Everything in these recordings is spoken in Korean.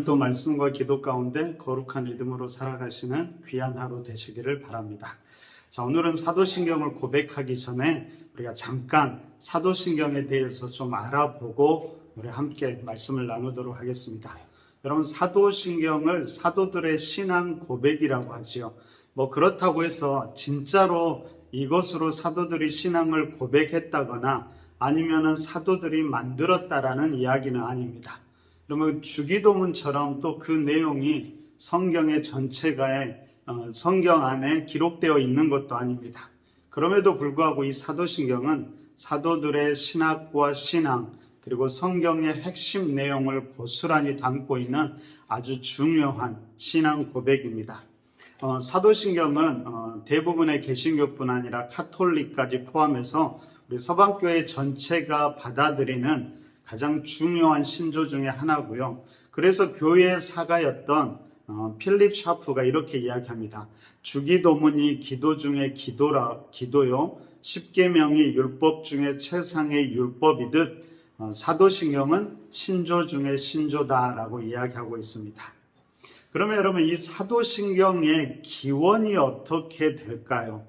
오늘도 말씀과 기도 가운데 거룩한 믿음으로 살아가시는 귀한 하루 되시기를 바랍니다. 자, 오늘은 사도신경을 고백하기 전에 우리가 잠깐 사도신경에 대해서 좀 알아보고 우리 함께 말씀을 나누도록 하겠습니다. 여러분, 사도신경을 사도들의 신앙 고백이라고 하지요. 뭐 그렇다고 해서 진짜로 이것으로 사도들이 신앙을 고백했다거나 아니면은 사도들이 만들었다라는 이야기는 아닙니다. 그러면 주기도문처럼 또 그 내용이 성경의 전체가에 어, 성경 안에 기록되어 있는 것도 아닙니다. 그럼에도 불구하고 이 사도신경은 사도들의 신학과 신앙 그리고 성경의 핵심 내용을 고스란히 담고 있는 아주 중요한 신앙 고백입니다. 어, 사도신경은 어, 대부분의 개신교뿐 아니라 카톨릭까지 포함해서 우리 서방교회 전체가 받아들이는 가장 중요한 신조 중의 하나고요. 그래서 교회의 사가였던 어, 필립 샤프가 이렇게 이야기합니다. 주기도문이 기도 중에 기도라 기도요. 십계명이 율법 중에 최상의 율법이듯 어, 사도신경은 신조 중에 신조다라고 이야기하고 있습니다. 그러면 여러분 이 사도신경의 기원이 어떻게 될까요?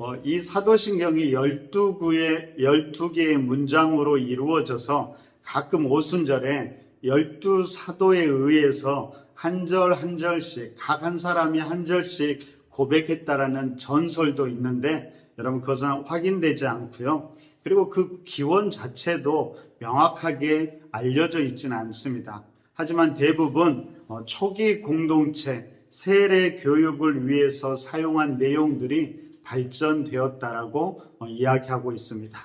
어, 이 사도신경이 12구의, 12개의 문장으로 이루어져서 가끔 오순절에 12사도에 의해서 한 절 한 절씩, 각 한 사람이 한 절씩 고백했다라는 전설도 있는데, 여러분 그것은 확인되지 않고요. 그리고 그 기원 자체도 명확하게 알려져 있지는 않습니다. 하지만 대부분 어, 초기 공동체, 세례 교육을 위해서 사용한 내용들이 발전되었다라고 어, 이야기하고 있습니다.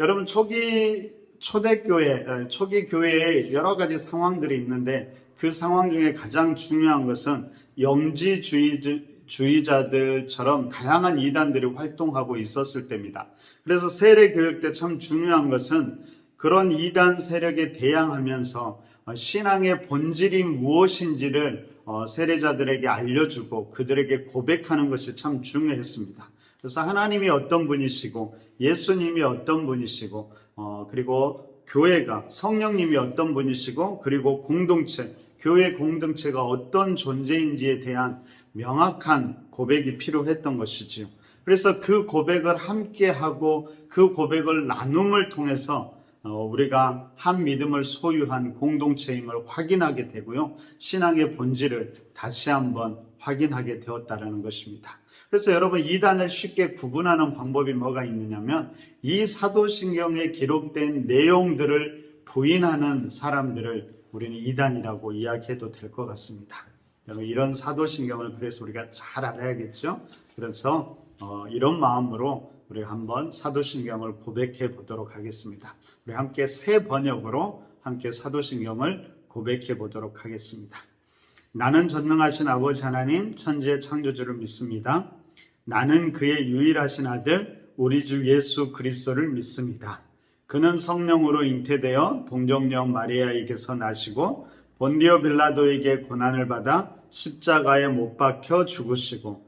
여러분 초기 초대교회, 초기 교회에 여러 가지 상황들이 있는데 그 상황 중에 가장 중요한 것은 영지주의자들처럼 다양한 이단들이 활동하고 있었을 때입니다. 그래서 세례 교육 때 참 중요한 것은 그런 이단 세력에 대항하면서 어, 신앙의 본질이 무엇인지를 어, 세례자들에게 알려주고 그들에게 고백하는 것이 참 중요했습니다. 그래서 하나님이 어떤 분이시고 예수님이 어떤 분이시고 어, 그리고 교회가 성령님이 어떤 분이시고 그리고 공동체 교회 공동체가 어떤 존재인지에 대한 명확한 고백이 필요했던 것이지요. 그래서 그 고백을 함께 하고 그 고백을 나눔을 통해서 어, 우리가 한 믿음을 소유한 공동체임을 확인하게 되고요. 신앙의 본질을 다시 한번 확인하게 되었다라는 것입니다. 그래서 여러분 이단을 쉽게 구분하는 방법이 뭐가 있느냐면 이 사도신경에 기록된 내용들을 부인하는 사람들을 우리는 이단이라고 이야기해도 될 것 같습니다. 여러분 이런 사도신경을 그래서 우리가 잘 알아야겠죠. 그래서 어, 이런 마음으로 우리가 한번 사도신경을 고백해 보도록 하겠습니다. 우리 함께 새 번역으로 함께 사도신경을 고백해 보도록 하겠습니다. 나는 전능하신 아버지 하나님 천지의 창조주를 믿습니다. 나는 그의 유일하신 아들 우리 주 예수 그리스도를 믿습니다. 그는 성령으로 잉태되어 동정녀 마리아에게서 나시고 본디오 빌라도에게 고난을 받아 십자가에 못 박혀 죽으시고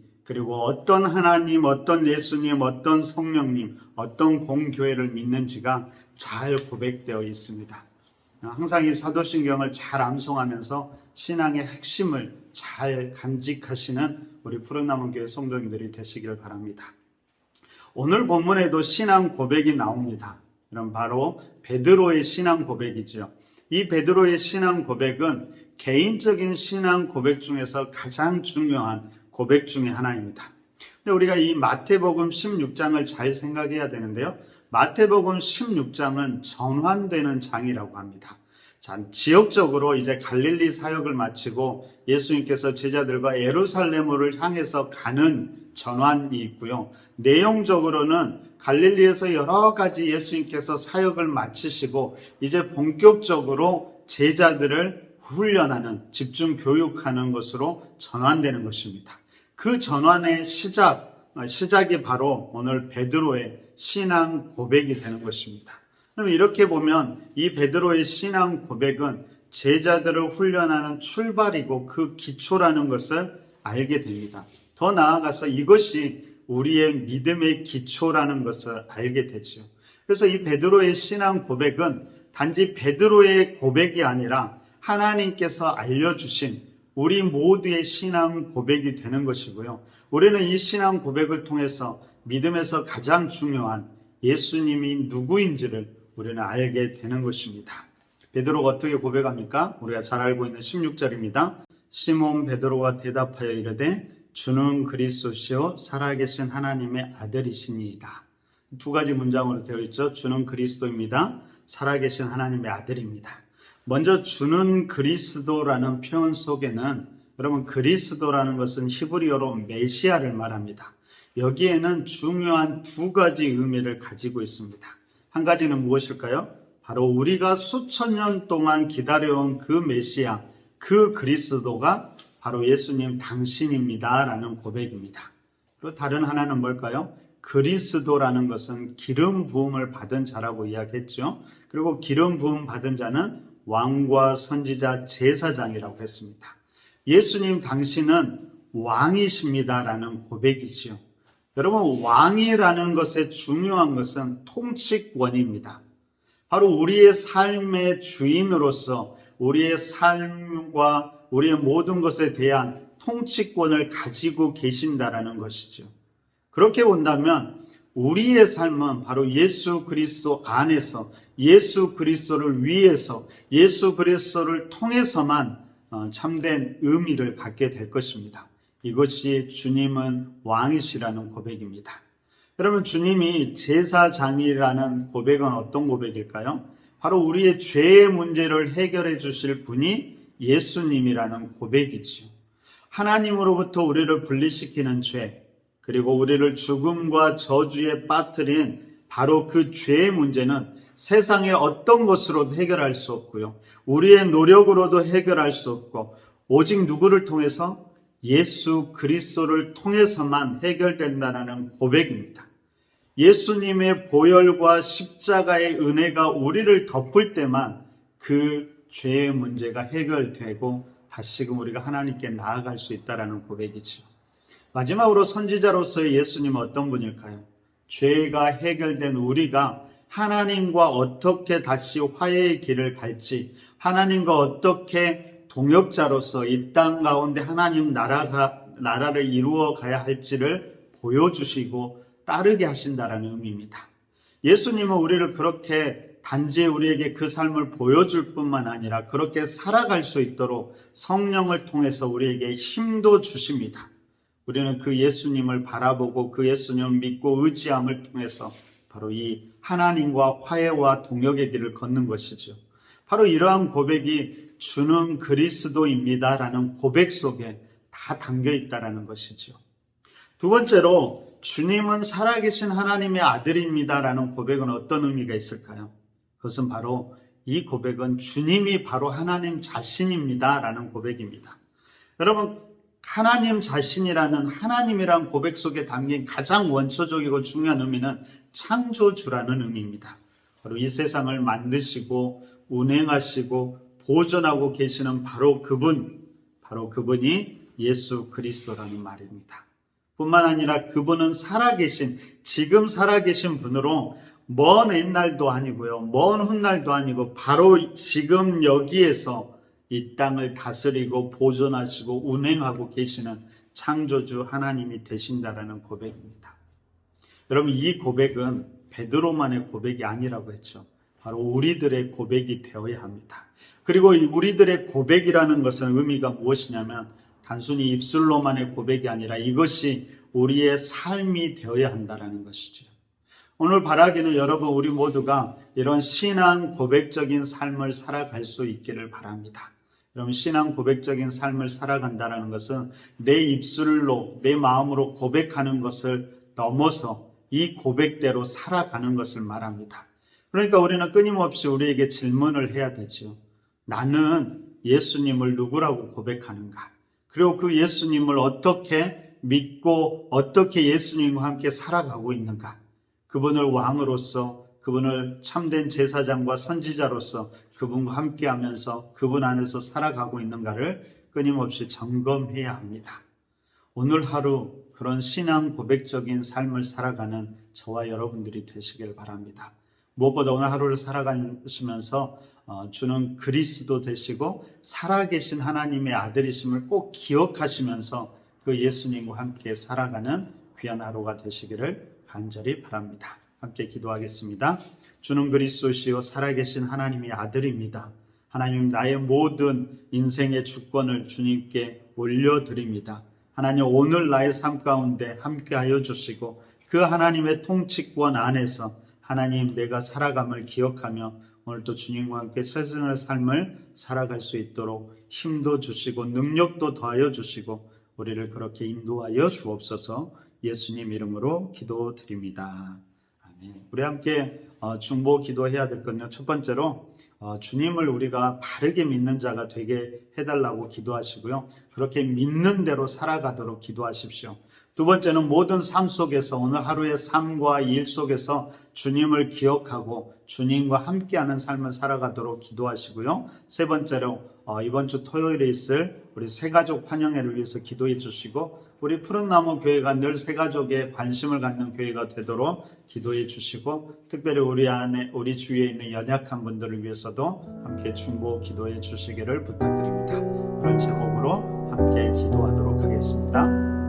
그리고 어떤 하나님, 어떤 예수님, 어떤 성령님, 어떤 공교회를 믿는지가 잘 고백되어 있습니다. 항상 이 사도신경을 잘 암송하면서 신앙의 핵심을 잘 간직하시는 우리 푸른나무 교회 성도님들이 되시길 바랍니다. 오늘 본문에도 신앙 고백이 나옵니다. 그럼 바로 베드로의 신앙 고백이죠. 이 베드로의 신앙 고백은 개인적인 신앙 고백 중에서 가장 중요한 고백 중의 하나입니다. 근데 우리가 이 마태복음 16장을 잘 생각해야 되는데요. 마태복음 16장은 전환되는 장이라고 합니다. 자, 지역적으로 이제 갈릴리 사역을 마치고 예수님께서 제자들과 예루살렘으로 향해서 가는 전환이 있고요. 내용적으로는 갈릴리에서 여러 가지 예수님께서 사역을 마치시고 이제 본격적으로 제자들을 훈련하는 집중 교육하는 것으로 전환되는 것입니다. 그 전환의 시작 어, 시작이 바로 오늘 베드로의 신앙 고백이 되는 것입니다. 그럼 이렇게 보면 이 베드로의 신앙 고백은 제자들을 훈련하는 출발이고 그 기초라는 것을 알게 됩니다. 더 나아가서 이것이 우리의 믿음의 기초라는 것을 알게 되죠. 그래서 이 베드로의 신앙 고백은 단지 베드로의 고백이 아니라 하나님께서 알려주신 우리 모두의 신앙 고백이 되는 것이고요. 우리는 이 신앙 고백을 통해서 믿음에서 가장 중요한 예수님이 누구인지를 우리는 알게 되는 것입니다. 베드로가 어떻게 고백합니까? 우리가 잘 알고 있는 16절입니다. 시몬 베드로가 대답하여 이르되 주는 그리스도시요 살아계신 하나님의 아들이시니이다. 두 가지 문장으로 되어 있죠. 주는 그리스도입니다. 살아계신 하나님의 아들입니다. 먼저 주는 그리스도라는 표현 속에는 여러분 그리스도라는 것은 히브리어로 메시아를 말합니다. 여기에는 중요한 두 가지 의미를 가지고 있습니다. 한 가지는 무엇일까요? 바로 우리가 수천 년 동안 기다려온 그 메시아, 그 그리스도가 바로 예수님 당신입니다. 라는 고백입니다. 그리고 다른 하나는 뭘까요? 그리스도라는 것은 기름 부음을 받은 자라고 이야기했죠. 그리고 기름 부음 받은 자는 왕과 선지자 제사장이라고 했습니다. 예수님 당신은 왕이십니다라는 고백이지요. 여러분 왕이라는 것의 중요한 것은 통치권입니다. 바로 우리의 삶의 주인으로서 우리의 삶과 우리의 모든 것에 대한 통치권을 가지고 계신다라는 것이죠. 그렇게 본다면 우리의 삶은 바로 예수 그리스도 안에서 예수 그리스도를 위해서 예수 그리스도를 통해서만 어, 참된 의미를 갖게 될 것입니다. 이것이 주님은 왕이시라는 고백입니다. 여러분 주님이 제사장이라는 고백은 어떤 고백일까요? 바로 우리의 죄의 문제를 해결해 주실 분이 예수님이라는 고백이지요. 하나님으로부터 우리를 분리시키는 죄, 그리고 우리를 죽음과 저주에 빠뜨린 바로 그 죄의 문제는 세상의 어떤 것으로도 해결할 수 없고요. 우리의 노력으로도 해결할 수 없고 오직 누구를 통해서 예수 그리스도를 통해서만 해결된다는 고백입니다. 예수님의 보혈과 십자가의 은혜가 우리를 덮을 때만 그 죄의 문제가 해결되고 다시금 우리가 하나님께 나아갈 수 있다라는 고백이죠. 마지막으로 선지자로서의 예수님은 어떤 분일까요? 죄가 해결된 우리가 하나님과 어떻게 다시 화해의 길을 갈지, 하나님과 어떻게 동역자로서 이 땅 가운데 하나님 나라가, 나라를 이루어 가야 할지를 보여주시고 따르게 하신다라는 의미입니다. 예수님은 우리를 그렇게 단지 우리에게 그 삶을 보여줄 뿐만 아니라 그렇게 살아갈 수 있도록 성령을 통해서 우리에게 힘도 주십니다. 우리는 그 예수님을 바라보고 그 예수님을 믿고 의지함을 통해서 바로 이 하나님과 화해와 동역의 길을 걷는 것이죠. 바로 이러한 고백이 주는 그리스도입니다라는 고백 속에 다 담겨 있다라는 것이죠. 두 번째로 주님은 살아계신 하나님의 아들입니다라는 고백은 어떤 의미가 있을까요? 그것은 바로 이 고백은 주님이 바로 하나님 자신입니다라는 고백입니다. 여러분 하나님 자신이라는 하나님이란 고백 속에 담긴 가장 원초적이고 중요한 의미는 창조주라는 의미입니다. 바로 이 세상을 만드시고 운행하시고 보존하고 계시는 바로 그분, 바로 그분이 예수 그리스도라는 말입니다. 뿐만 아니라 그분은 살아계신, 지금 살아계신 분으로 먼 옛날도 아니고요. 먼 훗날도 아니고 바로 지금 여기에서 이 땅을 다스리고 보존하시고 운행하고 계시는 창조주 하나님이 되신다라는 고백입니다. 여러분 이 고백은 베드로만의 고백이 아니라고 했죠. 바로 우리들의 고백이 되어야 합니다. 그리고 이 우리들의 고백이라는 것은 의미가 무엇이냐면 단순히 입술로만의 고백이 아니라 이것이 우리의 삶이 되어야 한다라는 것이죠. 오늘 바라기는 여러분 우리 모두가 이런 신앙 고백적인 삶을 살아갈 수 있기를 바랍니다. 여러분 신앙 고백적인 삶을 살아간다는 것은 내 입술로 내 마음으로 고백하는 것을 넘어서 이 고백대로 살아가는 것을 말합니다. 그러니까 우리는 끊임없이 우리에게 질문을 해야 되지요. 나는 예수님을 누구라고 고백하는가? 그리고 그 예수님을 어떻게 믿고 어떻게 예수님과 함께 살아가고 있는가? 그분을 왕으로서 그분을 참된 제사장과 선지자로서 그분과 함께 하면서 그분 안에서 살아가고 있는가를 끊임없이 점검해야 합니다. 오늘 하루 그런 신앙 고백적인 삶을 살아가는 저와 여러분들이 되시길 바랍니다. 무엇보다 오늘 하루를 살아가시면서 어, 주는 그리스도 되시고 살아계신 하나님의 아들이심을 꼭 기억하시면서 그 예수님과 함께 살아가는 귀한 하루가 되시기를 간절히 바랍니다. 함께 기도하겠습니다. 주는 그리스도시요 살아계신 하나님의 아들입니다. 하나님 나의 모든 인생의 주권을 주님께 올려드립니다. 하나님 오늘 나의 삶 가운데 함께하여 주시고 그 하나님의 통치권 안에서 하나님 내가 살아감을 기억하며 오늘도 주님과 함께 최선의 삶을 살아갈 수 있도록 힘도 주시고 능력도 더하여 주시고 우리를 그렇게 인도하여 주옵소서 예수님 이름으로 기도드립니다. 우리 함께 어, 중보 기도해야 될 건요. 첫 번째로 어, 주님을 우리가 바르게 믿는 자가 되게 해달라고 기도하시고요. 그렇게 믿는 대로 살아가도록 기도하십시오. 두 번째는 모든 삶 속에서 오늘 하루의 삶과 일 속에서 주님을 기억하고 주님과 함께하는 삶을 살아가도록 기도하시고요. 세 번째로 어, 이번 주 토요일에 있을 우리 새가족 환영회를 위해서 기도해 주시고 우리 푸른나무 교회가 늘 새가족에 관심을 갖는 교회가 되도록 기도해 주시고 특별히 우리 안에 우리 주위에 있는 연약한 분들을 위해서도 함께 중보 기도해 주시기를 부탁드립니다. 그런 제목으로 함께 기도하도록 하겠습니다.